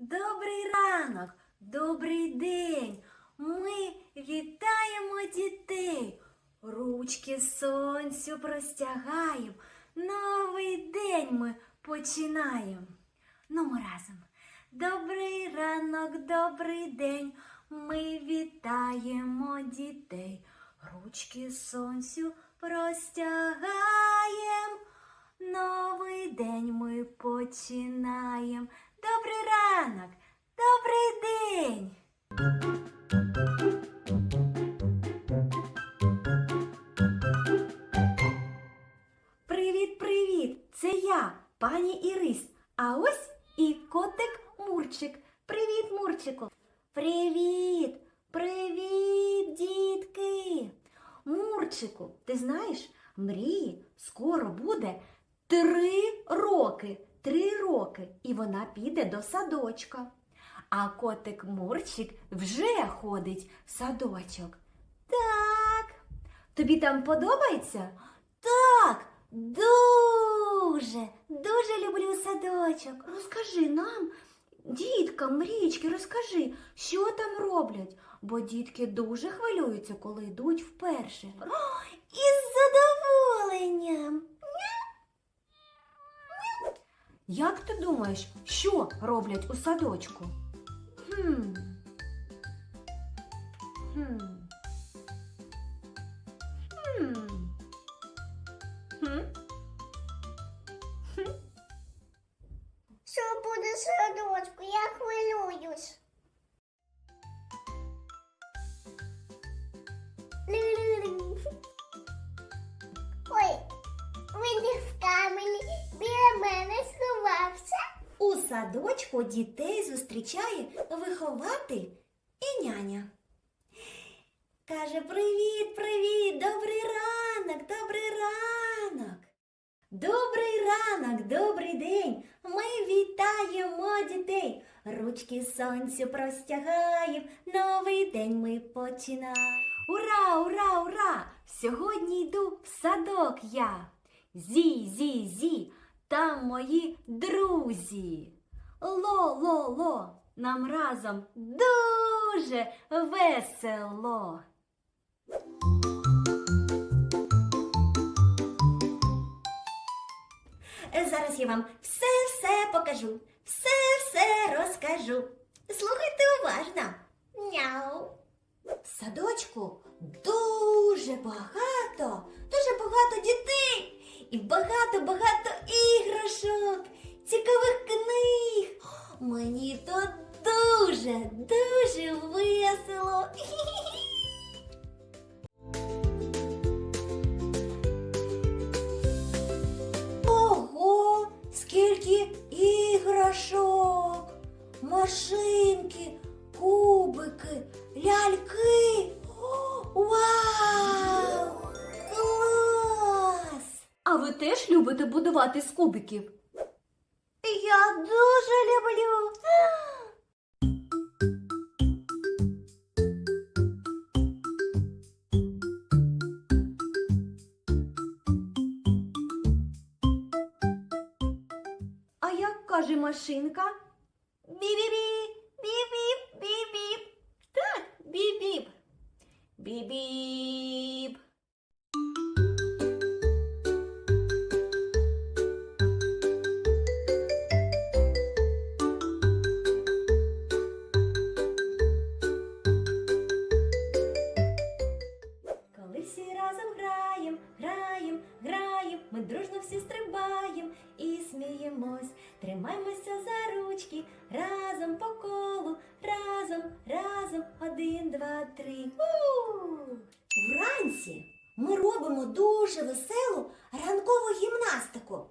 Добрий ранок, добрий день. Ми вітаємо дітей. Ручки сонцю простягаємо. Новий день ми починаємо. Ну, ми разом. Добрий ранок, добрий день. Ми вітаємо дітей. Ручки сонцю простягаємо. Новий день ми починаємо. Добрий ранок, добрий день. Привіт, привіт! Це я, пані Ірис. А ось і котик Мурчик. Привіт, Мурчику. Привіт, привіт, дітки. Мурчику, ти знаєш, мрії скоро буде три роки. Три роки, і вона піде до садочка. А котик Мурчик вже ходить в садочок. Так. Тобі там подобається? Так, дуже, дуже люблю садочок. Розкажи нам, діткам, мрічки, розкажи, що там роблять, бо дітки дуже хвилюються, коли йдуть вперше. Із задоволенням. Як ти думаєш, що роблять у садочку? Хм. Хм. Садочку дітей зустрічає вихователь і няня. Каже: Привіт, привіт, добрий ранок, добрий ранок. Добрий ранок, добрий день. Ми вітаємо дітей. Ручки сонцю простягаємо. Новий день ми починаємо. Ура, ура, ура! Сьогодні йду в садок я. Зі, зі, зі, там мої друзі. Ло, ло, ло, нам разом дуже весело. Зараз я вам все-все покажу, все-все розкажу. Слухайте уважно. Няу. В садочку дуже багато, дуже багато дітей і багато-багато іграшок, кубиків? Я дуже люблю. А як каже машинка? Дружно всі стрибаєм і сміємось, тримаємося за ручки, разом по колу, разом, разом, один, два, три. У! Вранці ми робимо дуже веселу ранкову гімнастику.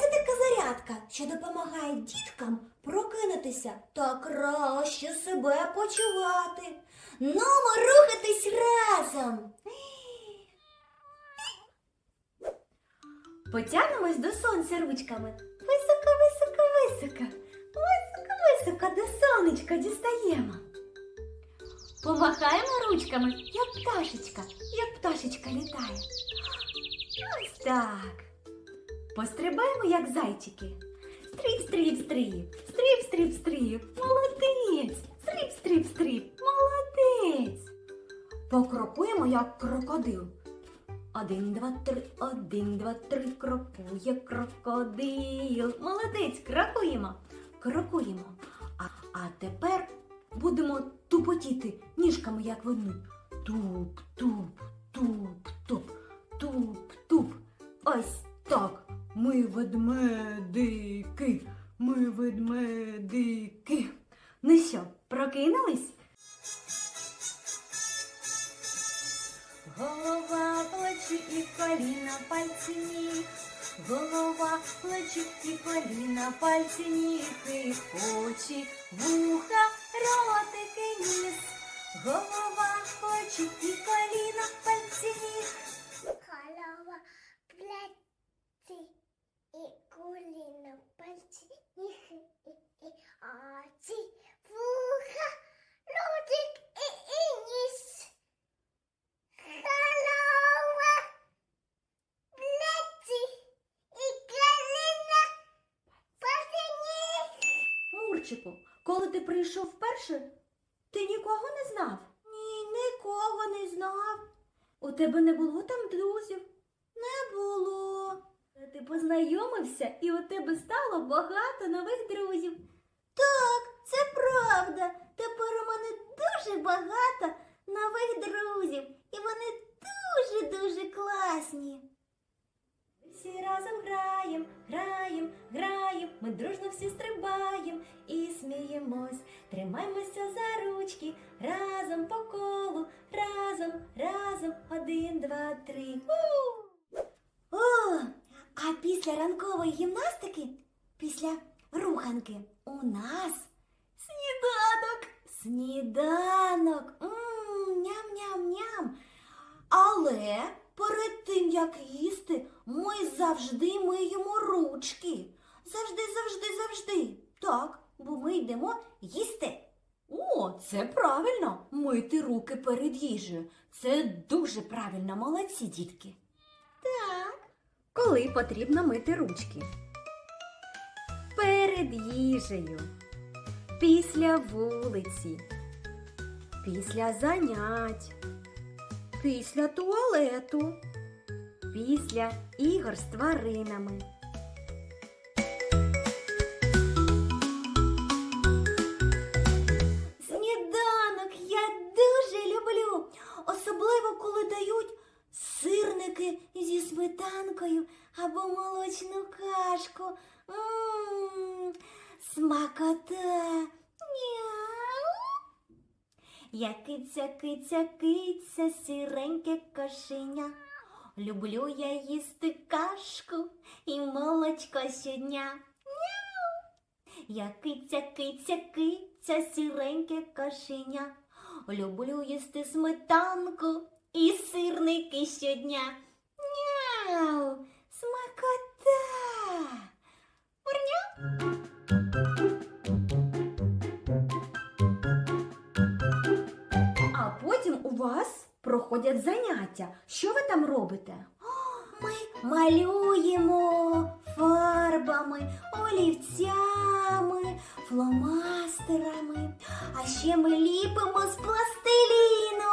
Це така зарядка, що допомагає діткам прокинутися та краще себе почувати. Нумо рухатись разом. Потягнемось до сонця ручками. Високо, високо, високо. Високо, високо до сонечка дістаємо. Помахаємо ручками, як пташечка, як пташечка літає. Ось так. Пострибаємо, як зайчики. Стріп, стріп, стріп, стріп, стріп-стріп, молодець. Стріп-стріп-стріп, молодець. Покрокуємо, як крокодил. Один, два, три, один, два, три, крокує крокодил. Молодець, крокуємо, крокуємо. А, а тепер будемо тупотіти ніжками, як вони. Туп, туп, туп, туп, туп, туп. Ось так. Ми ведмедики, ми ведмедики. Ну що, прокинулись? Голова, плечі і коліна, пальці ніг. Голова, плечі і коліна, пальці ніг, і очі, вуха, ротики, ніс. Голова, плечі і коліна, пальці ніг. Голова, плечі і коліна, пальці, ніг і, і очі, вуха, ротик і, і ніс. Голова, плечі і коліна, пальці, ніг. Мурчику, коли ти прийшов вперше, ти нікого не знав? Ні, нікого не знав. У тебе не було там друзів? Не було. Ти познайомився і у тебе стало багато нових друзів. Так, це правда. Тепер у мене дуже багато нових друзів, і вони дуже-дуже класні. Всі разом граєм, граєм, граєм, ми дружно всі стрибаєм і сміємось, тримаємося за ручки, разом по колу, разом, разом, один, два, три. О, а після ранкової гімнастики, після руханки, у нас сніданок. Сніданок. Ням-ням-ням. Але перед тим, як їсти, ми завжди миємо ручки. Завжди, завжди, завжди. Так, бо ми йдемо їсти. О, це правильно. Мити руки перед їжею. Це дуже правильно, молодці, дітки. Так. Коли потрібно мити ручки? Перед їжею. Після вулиці. Після занять після туалету, після ігор з тваринами. Сніданок я дуже люблю, особливо коли дають сирники зі сметанкою або молочну кашку. М, Смакота. Я киця, киця, киця, сіреньке кошеня. Люблю я їсти кашку і молочко щодня. Няу! Я киця, киця, киця, сіреньке кошеня. Люблю їсти сметанку і сирники щодня. Няу! Проходять заняття. Що ви там робите? Ми малюємо фарбами, олівцями, фломастерами. А ще ми ліпимо з пластиліну.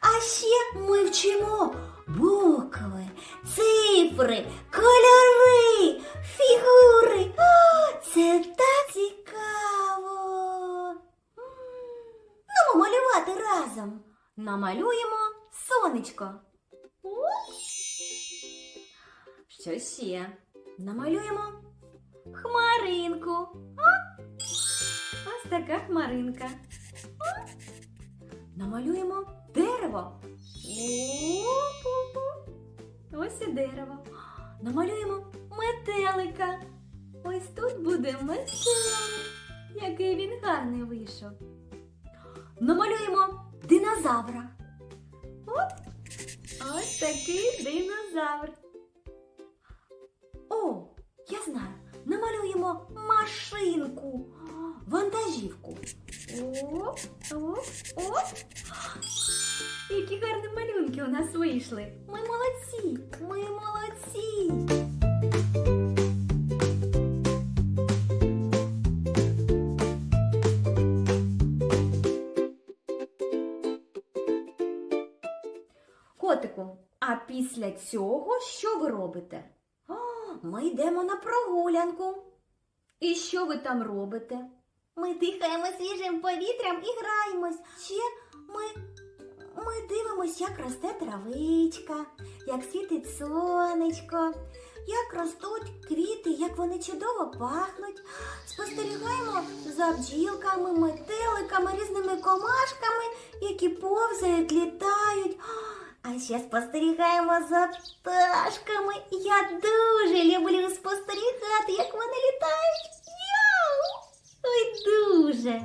А ще ми вчимо букви, цифри, кольори, фігури. О, це так цікаво. М, Ну, малювати разом. Намалюємо Оп. Що ще? Намалюємо хмаринку. А? Ось така хмаринка. А? Намалюємо дерево. Ось і дерево. Намалюємо метелика. Ось тут буде метелик. Який він гарний вийшов. Намалюємо динозавра. Оп! Ось такий динозавр. О, я знаю. Намалюємо машинку, вантажівку. Оп, оп, оп. Які гарні малюнки у нас вийшли. Ми молодці, ми молодці. Котику, а після цього що ви робите? О, ми йдемо на прогулянку. І що ви там робите? Ми дихаємо свіжим повітрям і граємось. Ще ми, ми дивимось, як росте травичка, як світить сонечко, як ростуть квіти, як вони чудово пахнуть. Спостерігаємо за бджілками, метеликами, різними комашками, які повзають, літають. А ще спостерігаємо за пташками. Я дуже люблю спостерігати, як вони літають. Яу! Ой, дуже.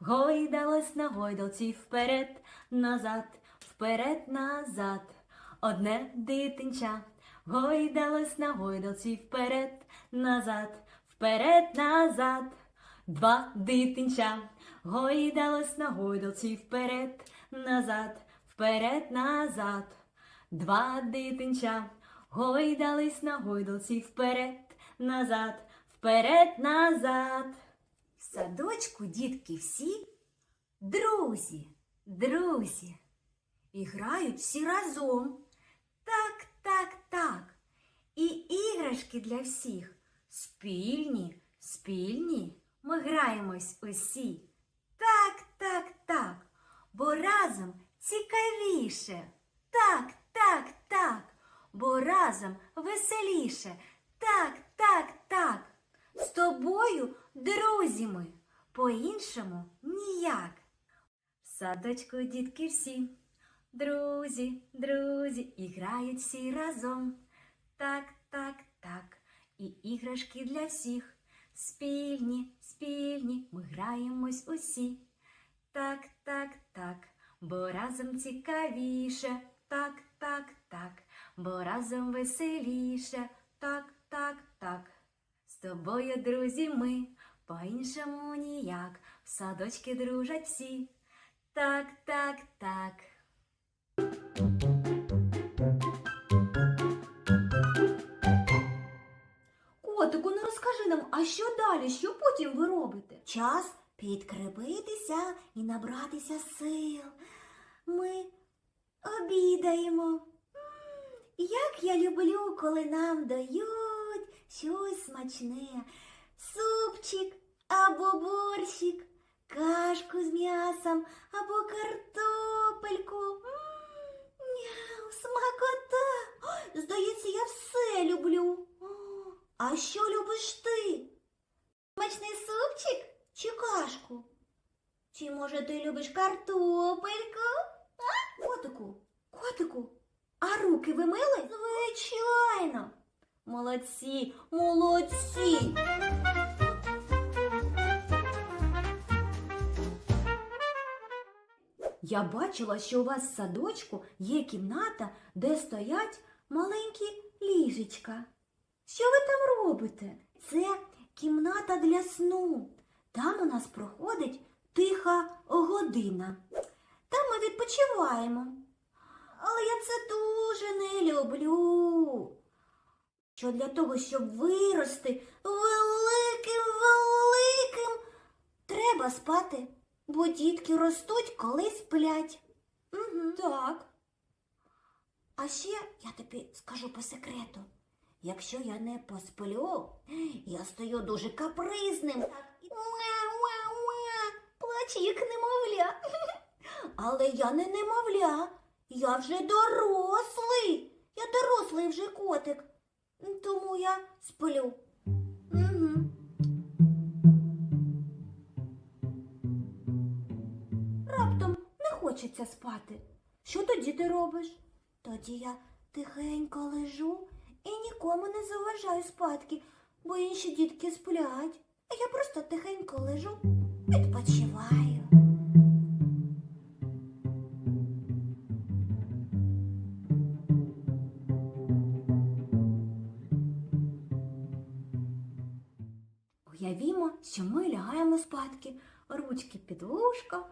Гойдалось на гойдалці вперед, назад, вперед, назад. Одне дитинча гойдалось на гойдалці вперед, назад, вперед, назад. Два дитинча гойдалось на гойдалці вперед, назад, вперед, назад. Два дитинча гойдались на гойдалці вперед, назад, вперед, назад. Садочку дітки всі друзі, друзі. І грають всі разом. Так, так, так. І іграшки для всіх. Спільні, спільні. Ми граємось усі. Так, так, так. Бо разом цікавіше. Так, так, так. Бо разом веселіше. Так, так, так. З тобою, друзі ми, по-іншому ніяк. В садочку дітки всі, друзі, друзі, і грають всі разом. Так, так, так. І іграшки для всіх. Спільні, спільні, ми граємось усі. Так, так, так, бо разом цікавіше. Так, так, так, бо разом веселіше. Так, так, так. З тобою, друзі, ми по-іншому ніяк. В садочки дружать всі. Так, так, так. Котику, ну розкажи нам, а що далі? Що потім ви робите? Час підкрепитися і набратися сил. Ми обідаємо. Як я люблю, коли нам дають щось смачне. Супчик або борщик, кашку з м'ясом або картопельку. М, Няу, смакота! Ой, Здається, я все люблю. О, А що любиш ти? Смачний супчик чи кашку? Чи може ти любиш картопельку? А? Котику, котику, а руки ви мили? Звичайно. Молодці, молодці. Я бачила, що у вас в садочку є кімната, де стоять маленькі ліжечка. Що ви там робите? Це кімната для сну. Там у нас проходить тиха година. Там ми відпочиваємо. Але я це дуже не люблю. Що для того, щоб вирости великим великим, треба спати, бо дітки ростуть, коли сплять. Угу. Так. А ще я тобі скажу по секрету. Якщо я не посплю, я стаю дуже капризним. Уа-уа-уа, плачу, як немовля. Але я не немовля, я вже дорослий. Я дорослий вже котик. Тому я сплю. Хочеться спати. Що тоді ти робиш? Тоді я тихенько лежу і нікому не заважаю спадки, бо інші дітки сплять, а я просто тихенько лежу, відпочиваю. Уявімо, що ми лягаємо спадки, ручки під вушко.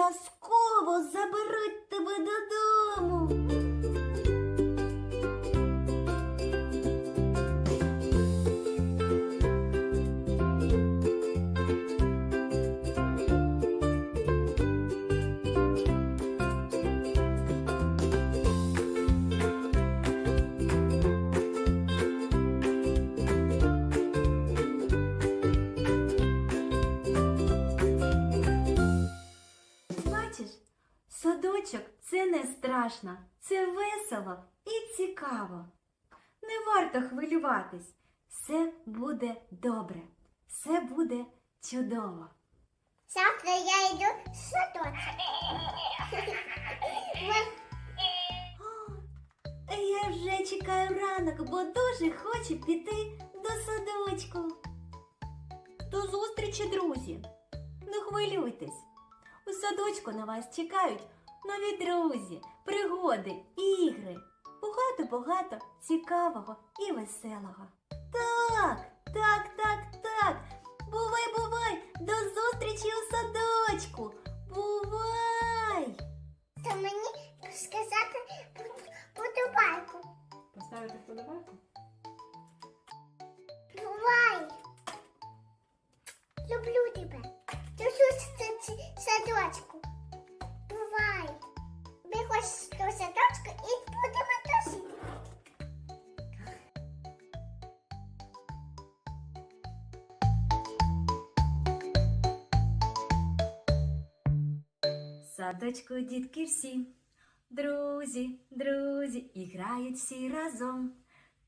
Adiós. Не страшно, це весело і цікаво. Не варто хвилюватись. Все буде добре, все буде чудово. Завтра я йду в садочок. Я вже чекаю ранок, бо дуже хочу піти до садочку. До зустрічі, друзі. Не хвилюйтесь. У садочку на вас чекають нові друзі, пригоди, ігри. Багато-багато цікавого і веселого. Так, так, так, так. Бувай, бувай! До зустрічі у садочку! Бувай! то мені сказати подобайку. Поставити вподобайку? Бувай. Люблю тебе. До зустрічі в садочку. Виходь до садочку і будемо досить. Садочку дітки всі, друзі, друзі, і грають всі разом.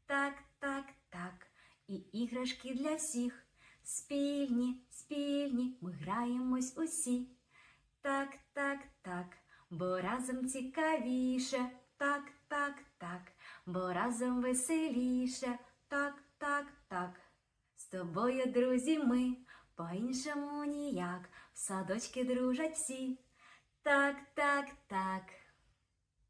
Так, так, так, і іграшки для всіх. Спільні, спільні, ми граємось усі. Так, так, так, бо разом цікавіше. Так, так, так, бо разом веселіше. Так, так, так. З тобою, друзі, ми по-іншому ніяк. В садочки дружать всі. Так, так, так.